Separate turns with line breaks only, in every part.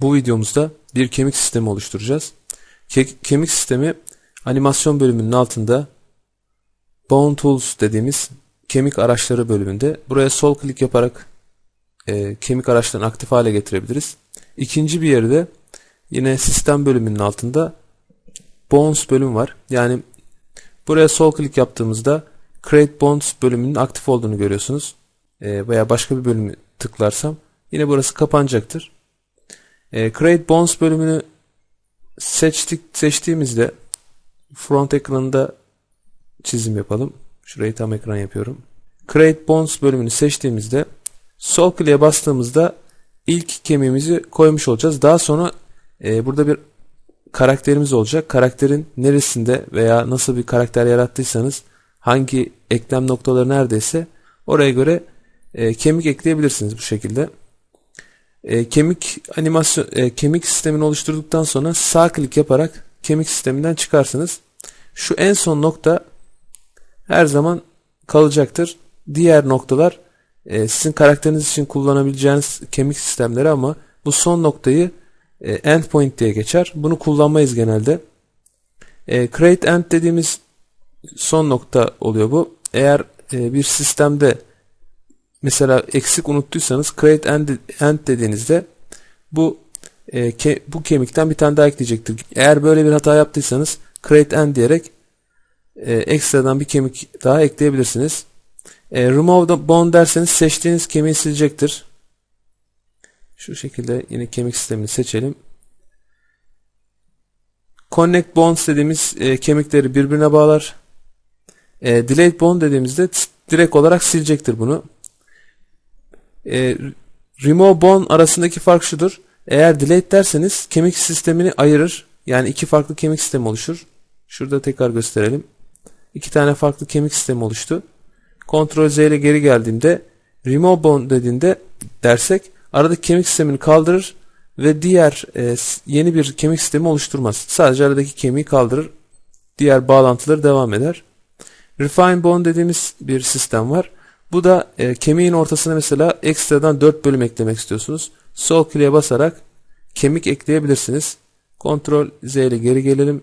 Bu videomuzda bir kemik sistemi oluşturacağız. Ke- kemik sistemi animasyon bölümünün altında Bone Tools dediğimiz kemik araçları bölümünde. Buraya sol klik yaparak e, kemik araçlarını aktif hale getirebiliriz. İkinci bir yerde yine sistem bölümünün altında Bones bölüm var. Yani buraya sol klik yaptığımızda Create Bones bölümünün aktif olduğunu görüyorsunuz. E, veya başka bir bölümü tıklarsam yine burası kapanacaktır. E, Create Bones bölümünü seçtik seçtiğimizde front ekranında çizim yapalım. Şurayı tam ekran yapıyorum. Create Bones bölümünü seçtiğimizde sol kliğe bastığımızda ilk kemiğimizi koymuş olacağız. Daha sonra e, burada bir karakterimiz olacak. Karakterin neresinde veya nasıl bir karakter yarattıysanız hangi eklem noktaları neredeyse oraya göre e, kemik ekleyebilirsiniz bu şekilde. E, kemik animasyon e, kemik sistemini oluşturduktan sonra sağ klik yaparak kemik sisteminden çıkarsınız. Şu en son nokta her zaman kalacaktır. Diğer noktalar e, sizin karakteriniz için kullanabileceğiniz kemik sistemleri ama bu son noktayı e, endpoint diye geçer. Bunu kullanmayız genelde. E, create end dediğimiz son nokta oluyor bu. Eğer e, bir sistemde mesela eksik unuttuysanız create end, end dediğinizde bu e, ke, bu kemikten bir tane daha ekleyecektir. Eğer böyle bir hata yaptıysanız create end diyerek e, ekstradan bir kemik daha ekleyebilirsiniz. E, remove the bone derseniz seçtiğiniz kemiği silecektir. Şu şekilde yine kemik sistemini seçelim. Connect bones dediğimiz e, kemikleri birbirine bağlar. E, delete bone dediğimizde direkt olarak silecektir bunu. E, remove bone arasındaki fark şudur. Eğer delete derseniz kemik sistemini ayırır. Yani iki farklı kemik sistemi oluşur. Şurada tekrar gösterelim. İki tane farklı kemik sistemi oluştu. Ctrl Z ile geri geldiğimde remove bone dediğinde dersek aradaki kemik sistemini kaldırır ve diğer e, yeni bir kemik sistemi oluşturmaz. Sadece aradaki kemiği kaldırır. Diğer bağlantıları devam eder. Refine bone dediğimiz bir sistem var. Bu da e, kemiğin ortasına mesela ekstradan 4 bölüm eklemek istiyorsunuz. Sol kliğe basarak kemik ekleyebilirsiniz. Ctrl Z ile geri gelelim.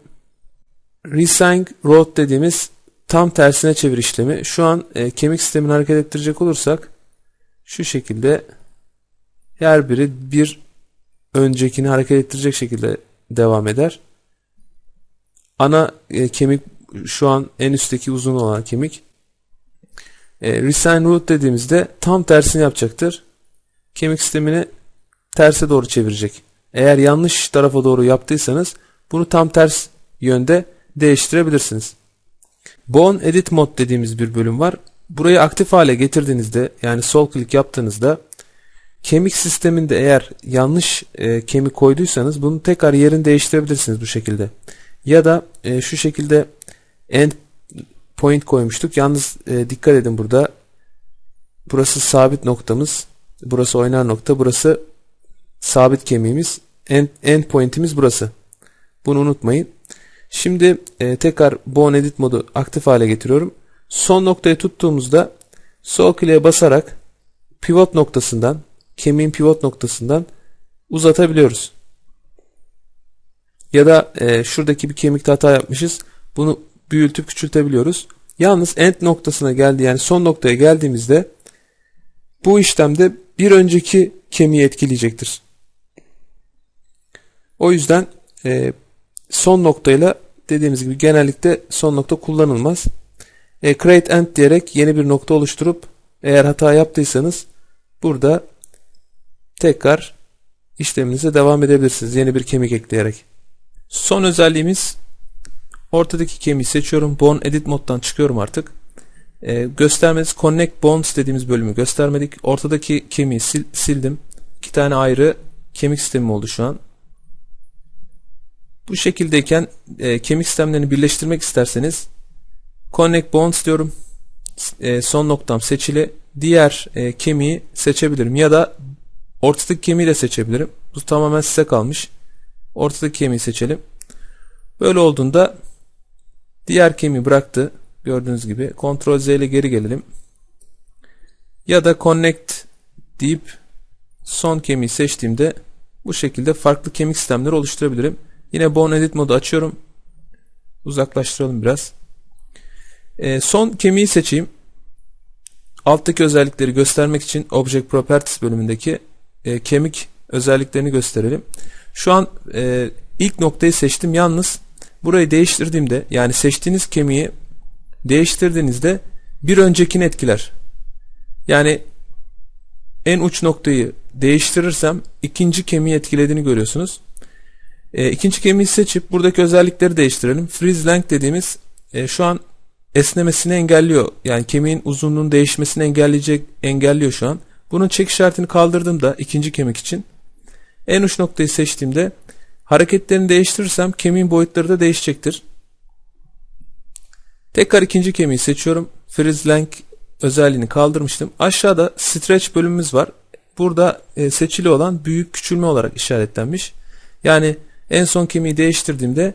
Resign road dediğimiz tam tersine çevir işlemi. Şu an e, kemik sistemini hareket ettirecek olursak şu şekilde her biri bir öncekini hareket ettirecek şekilde devam eder. Ana e, kemik şu an en üstteki uzun olan kemik. E, resign root dediğimizde tam tersini yapacaktır. Kemik sistemini terse doğru çevirecek. Eğer yanlış tarafa doğru yaptıysanız bunu tam ters yönde değiştirebilirsiniz. Bone Edit Mode dediğimiz bir bölüm var. Burayı aktif hale getirdiğinizde yani sol klik yaptığınızda kemik sisteminde eğer yanlış e, kemik koyduysanız bunu tekrar yerini değiştirebilirsiniz bu şekilde. Ya da e, şu şekilde end point koymuştuk. Yalnız e, dikkat edin burada. Burası sabit noktamız. Burası oynar nokta. Burası sabit kemiğimiz. End, end point'imiz burası. Bunu unutmayın. Şimdi e, tekrar Bone Edit modu aktif hale getiriyorum. Son noktayı tuttuğumuzda sol kliğe basarak pivot noktasından kemiğin pivot noktasından uzatabiliyoruz. Ya da e, şuradaki bir kemikte hata yapmışız. Bunu büyütüp küçültebiliyoruz. Yalnız end noktasına geldi yani son noktaya geldiğimizde bu işlemde bir önceki kemiği etkileyecektir. O yüzden e, son noktayla dediğimiz gibi genellikle son nokta kullanılmaz. E, create end diyerek yeni bir nokta oluşturup eğer hata yaptıysanız burada tekrar işleminize devam edebilirsiniz. Yeni bir kemik ekleyerek. Son özelliğimiz ortadaki kemiği seçiyorum. Bone Edit moddan çıkıyorum artık. E, göstermeniz Connect Bones dediğimiz bölümü göstermedik. Ortadaki kemiği sil, sildim. İki tane ayrı kemik sistemi oldu şu an. Bu şekildeyken e, kemik sistemlerini birleştirmek isterseniz Connect Bones diyorum. E, son noktam seçili. Diğer e, kemiği seçebilirim ya da ortadaki kemiği de seçebilirim. Bu tamamen size kalmış. Ortadaki kemiği seçelim. Böyle olduğunda diğer kemiği bıraktı. Gördüğünüz gibi. Ctrl Z ile geri gelelim. Ya da Connect deyip son kemiği seçtiğimde Bu şekilde farklı kemik sistemleri oluşturabilirim. Yine Bone Edit modu açıyorum. Uzaklaştıralım biraz. E, son kemiği seçeyim. Alttaki özellikleri göstermek için Object Properties bölümündeki e, kemik özelliklerini gösterelim. Şu an e, ilk noktayı seçtim. Yalnız burayı değiştirdiğimde yani seçtiğiniz kemiği değiştirdiğinizde bir öncekini etkiler. Yani en uç noktayı değiştirirsem ikinci kemiği etkilediğini görüyorsunuz. E, ikinci kemiği seçip buradaki özellikleri değiştirelim. Freeze length dediğimiz e, şu an esnemesini engelliyor. Yani kemiğin uzunluğunun değişmesini engelleyecek engelliyor şu an. Bunun çek işaretini kaldırdığımda ikinci kemik için en uç noktayı seçtiğimde hareketlerini değiştirirsem kemiğin boyutları da değişecektir. Tekrar ikinci kemiği seçiyorum. Freeze length özelliğini kaldırmıştım. Aşağıda stretch bölümümüz var. Burada e, seçili olan büyük küçülme olarak işaretlenmiş. Yani en son kemiği değiştirdiğimde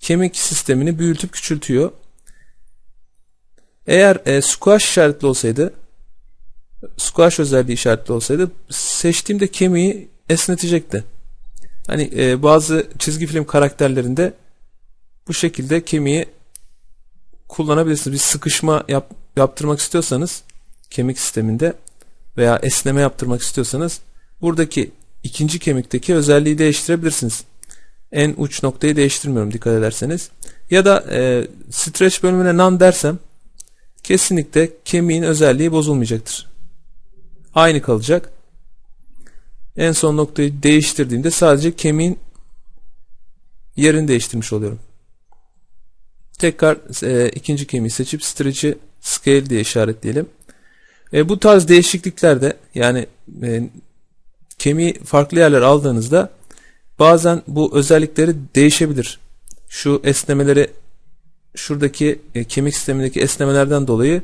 kemik sistemini büyütüp küçültüyor. Eğer e, squash işaretli olsaydı squash özelliği işaretli olsaydı seçtiğimde kemiği esnetecekti. Hani e, bazı çizgi film karakterlerinde bu şekilde kemiği kullanabilirsiniz. Bir sıkışma yap, yaptırmak istiyorsanız kemik sisteminde veya esneme yaptırmak istiyorsanız buradaki ikinci kemikteki özelliği değiştirebilirsiniz. En uç noktayı değiştirmiyorum dikkat ederseniz. Ya da e, stretch bölümüne none dersem kesinlikle kemiğin özelliği bozulmayacaktır. Aynı kalacak. En son noktayı değiştirdiğimde sadece kemiğin yerini değiştirmiş oluyorum. Tekrar e, ikinci kemiği seçip stretch'i scale diye işaretleyelim. E, bu tarz değişikliklerde yani e, kemiği farklı yerler aldığınızda bazen bu özellikleri değişebilir. Şu esnemeleri şuradaki e, kemik sistemindeki esnemelerden dolayı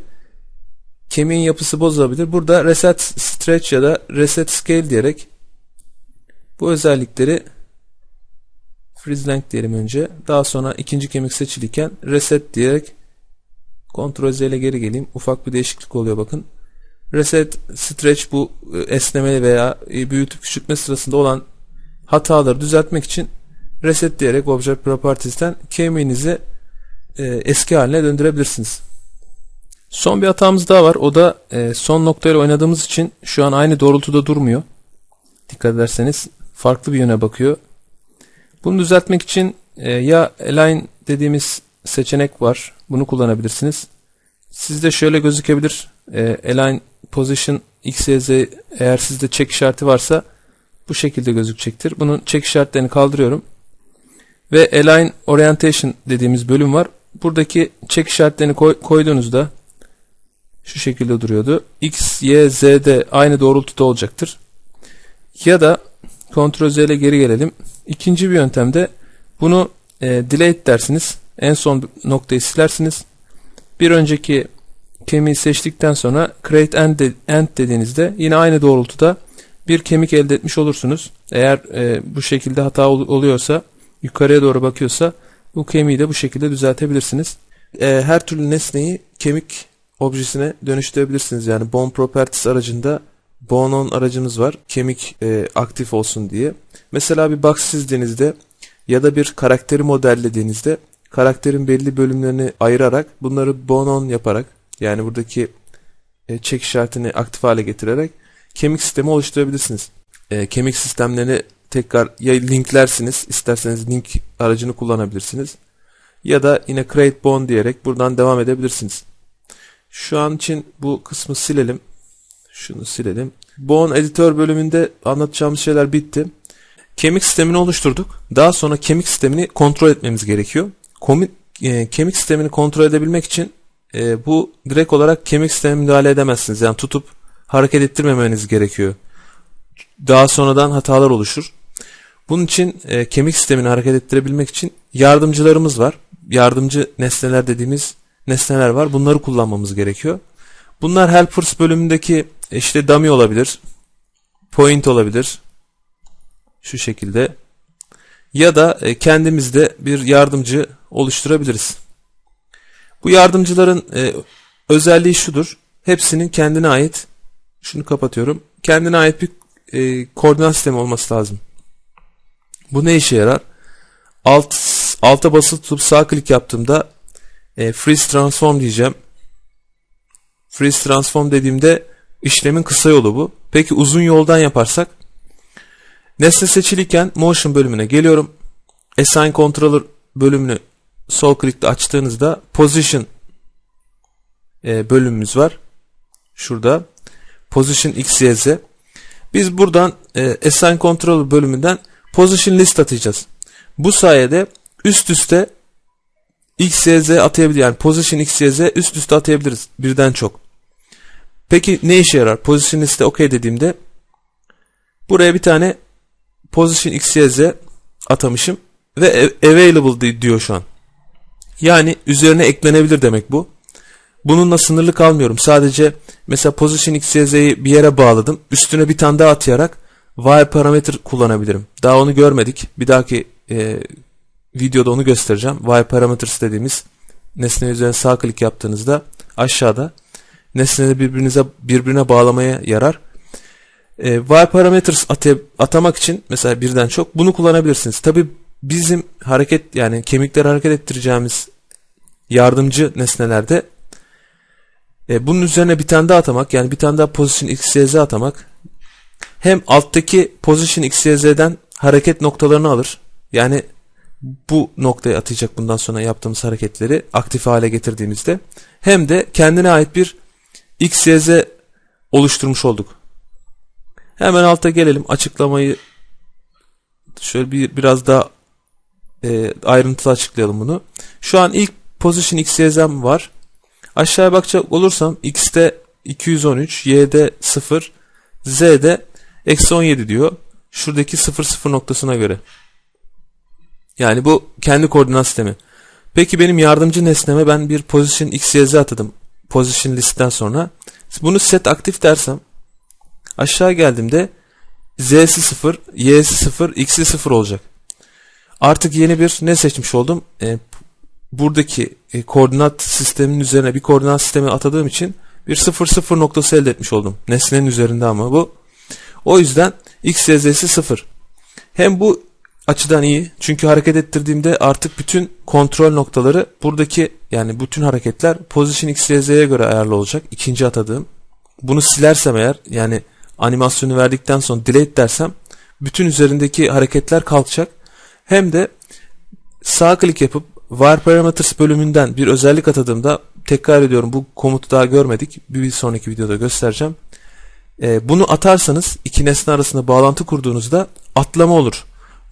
kemiğin yapısı bozulabilir. Burada reset stretch ya da reset scale diyerek bu özellikleri freeze length diyelim önce. Daha sonra ikinci kemik seçilirken reset diyerek Ctrl Z ile geri geleyim. Ufak bir değişiklik oluyor bakın. Reset, stretch bu e, esneme veya e, büyütüp küçültme sırasında olan hataları düzeltmek için reset diyerek Object Properties'ten kemiğinizi e, eski haline döndürebilirsiniz. Son bir hatamız daha var. O da son noktayla oynadığımız için şu an aynı doğrultuda durmuyor. Dikkat ederseniz farklı bir yöne bakıyor. Bunu düzeltmek için e, ya align dediğimiz seçenek var. Bunu kullanabilirsiniz. Sizde şöyle gözükebilir. E, align position x, y, z eğer sizde check işareti varsa bu şekilde gözükecektir. Bunun check işaretlerini kaldırıyorum. Ve align orientation dediğimiz bölüm var. Buradaki check işaretlerini koy, koyduğunuzda şu şekilde duruyordu. X, Y, Z de aynı doğrultuda olacaktır. Ya da Ctrl Z ile geri gelelim. İkinci bir yöntemde bunu e, delete dersiniz. En son noktayı silersiniz. Bir önceki kemiği seçtikten sonra create end, de, end dediğinizde yine aynı doğrultuda bir kemik elde etmiş olursunuz. Eğer e, bu şekilde hata ol, oluyorsa yukarıya doğru bakıyorsa bu kemiği de bu şekilde düzeltebilirsiniz. E, her türlü nesneyi kemik objesine dönüştürebilirsiniz. Yani bone properties aracında bone on aracımız var. Kemik e, aktif olsun diye. Mesela bir box çizdiğinizde ya da bir karakteri modellediğinizde karakterin belli bölümlerini ayırarak bunları bone on yaparak yani buradaki e, check işaretini aktif hale getirerek kemik sistemi oluşturabilirsiniz. E, kemik sistemlerini tekrar ya linklersiniz isterseniz link aracını kullanabilirsiniz ya da yine create bone diyerek buradan devam edebilirsiniz. Şu an için bu kısmı silelim. Şunu silelim. Bone editör bölümünde anlatacağımız şeyler bitti. Kemik sistemini oluşturduk. Daha sonra kemik sistemini kontrol etmemiz gerekiyor. Komik, e, kemik sistemini kontrol edebilmek için e, bu direkt olarak kemik sistemine müdahale edemezsiniz. Yani tutup hareket ettirmemeniz gerekiyor. Daha sonradan hatalar oluşur. Bunun için e, kemik sistemini hareket ettirebilmek için yardımcılarımız var. Yardımcı nesneler dediğimiz nesneler var. Bunları kullanmamız gerekiyor. Bunlar helpers bölümündeki işte dummy olabilir. Point olabilir. Şu şekilde. Ya da e, kendimizde bir yardımcı oluşturabiliriz. Bu yardımcıların e, özelliği şudur. Hepsinin kendine ait şunu kapatıyorum. Kendine ait bir e, koordinat sistemi olması lazım. Bu ne işe yarar? Alt alta basılı tutup sağ klik yaptığımda e, freeze transform diyeceğim. Freeze transform dediğimde işlemin kısa yolu bu. Peki uzun yoldan yaparsak nesne seçiliyken motion bölümüne geliyorum. Assign controller bölümünü sol klikle açtığınızda position e, bölümümüz var. Şurada position x, y, z. Biz buradan e, assign controller bölümünden position list atacağız. Bu sayede üst üste x, y, atayabilir. Yani position x, y, z üst üste atayabiliriz. Birden çok. Peki ne işe yarar? Position liste OK dediğimde buraya bir tane position x, y, z atamışım ve available diyor şu an. Yani üzerine eklenebilir demek bu. Bununla sınırlı kalmıyorum. Sadece mesela position x, y, z'yi bir yere bağladım. Üstüne bir tane daha atayarak while parametre kullanabilirim. Daha onu görmedik. Bir dahaki e, videoda onu göstereceğim. While parameters dediğimiz nesne üzerine sağ klik yaptığınızda aşağıda nesneleri birbirinize birbirine bağlamaya yarar. E, while parameters atay, atamak için mesela birden çok bunu kullanabilirsiniz. Tabi bizim hareket yani kemikleri hareket ettireceğimiz yardımcı nesnelerde e, bunun üzerine bir tane daha atamak yani bir tane daha position x, y, z atamak hem alttaki position x, y, z'den hareket noktalarını alır. Yani bu noktaya atacak bundan sonra yaptığımız hareketleri aktif hale getirdiğimizde hem de kendine ait bir x, y, z oluşturmuş olduk. Hemen alta gelelim açıklamayı şöyle bir biraz daha e, ayrıntılı açıklayalım bunu. Şu an ilk position x, y, z var. Aşağıya bakacak olursam x'te 213, y'de 0, z'de eksi 17 diyor. Şuradaki 0 0 noktasına göre. Yani bu kendi koordinat sistemi. Peki benim yardımcı nesneme ben bir position x, y, z atadım. Position listten sonra. Bunu set aktif dersem aşağı geldiğimde z'si 0, y'si 0, x'i 0 olacak. Artık yeni bir ne seçmiş oldum? E, buradaki e, koordinat sisteminin üzerine bir koordinat sistemi atadığım için bir 0 0 noktası elde etmiş oldum. Nesnenin üzerinde ama bu. O yüzden x, y, z'si 0. Hem bu açıdan iyi. Çünkü hareket ettirdiğimde artık bütün kontrol noktaları buradaki yani bütün hareketler position x, y, z'ye göre ayarlı olacak. İkinci atadığım. Bunu silersem eğer yani animasyonu verdikten sonra delete dersem bütün üzerindeki hareketler kalkacak. Hem de sağ klik yapıp var parameters bölümünden bir özellik atadığımda tekrar ediyorum bu komutu daha görmedik. Bir sonraki videoda göstereceğim. Ee, bunu atarsanız iki nesne arasında bağlantı kurduğunuzda atlama olur.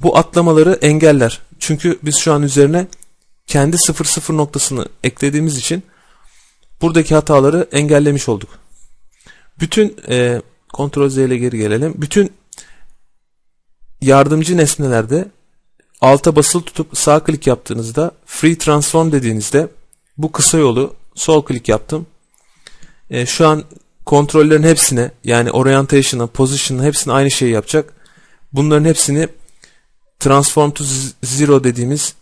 Bu atlamaları engeller. Çünkü biz şu an üzerine kendi 0-0 noktasını eklediğimiz için buradaki hataları engellemiş olduk. Bütün e, Ctrl Z ile geri gelelim. Bütün yardımcı nesnelerde alta basılı tutup sağ klik yaptığınızda Free Transform dediğinizde bu kısa yolu sol klik yaptım. E, şu an kontrollerin hepsine yani orientation'a, position'a hepsine aynı şeyi yapacak. Bunların hepsini transform to zero dediğimiz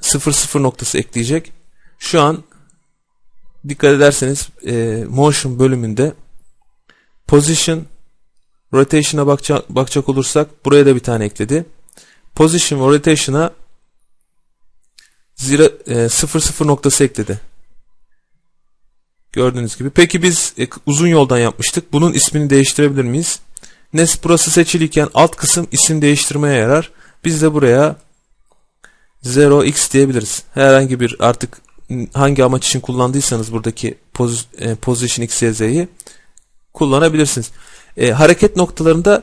00 noktası ekleyecek. Şu an dikkat ederseniz e, motion bölümünde position rotation'a bakacak, bakacak olursak buraya da bir tane ekledi. Position ve rotation'a 00 e, noktası ekledi. Gördüğünüz gibi. Peki biz e, uzun yoldan yapmıştık. Bunun ismini değiştirebilir miyiz? Nes burası seçiliyken alt kısım isim değiştirmeye yarar. Biz de buraya 0x diyebiliriz. Herhangi bir artık hangi amaç için kullandıysanız buradaki poz, e, position x, y, z'yi kullanabilirsiniz. E, hareket noktalarında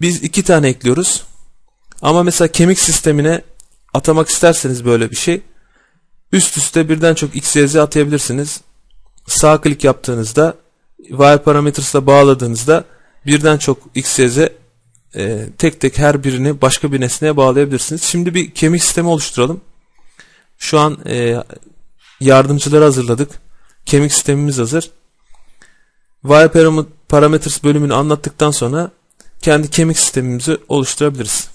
biz iki tane ekliyoruz. Ama mesela kemik sistemine atamak isterseniz böyle bir şey üst üste birden çok x, y, z atayabilirsiniz. Sağ klik yaptığınızda while parametres'la bağladığınızda birden çok x, e, tek tek her birini başka bir nesneye bağlayabilirsiniz. Şimdi bir kemik sistemi oluşturalım. Şu an e, yardımcıları hazırladık. Kemik sistemimiz hazır. While parameters bölümünü anlattıktan sonra kendi kemik sistemimizi oluşturabiliriz.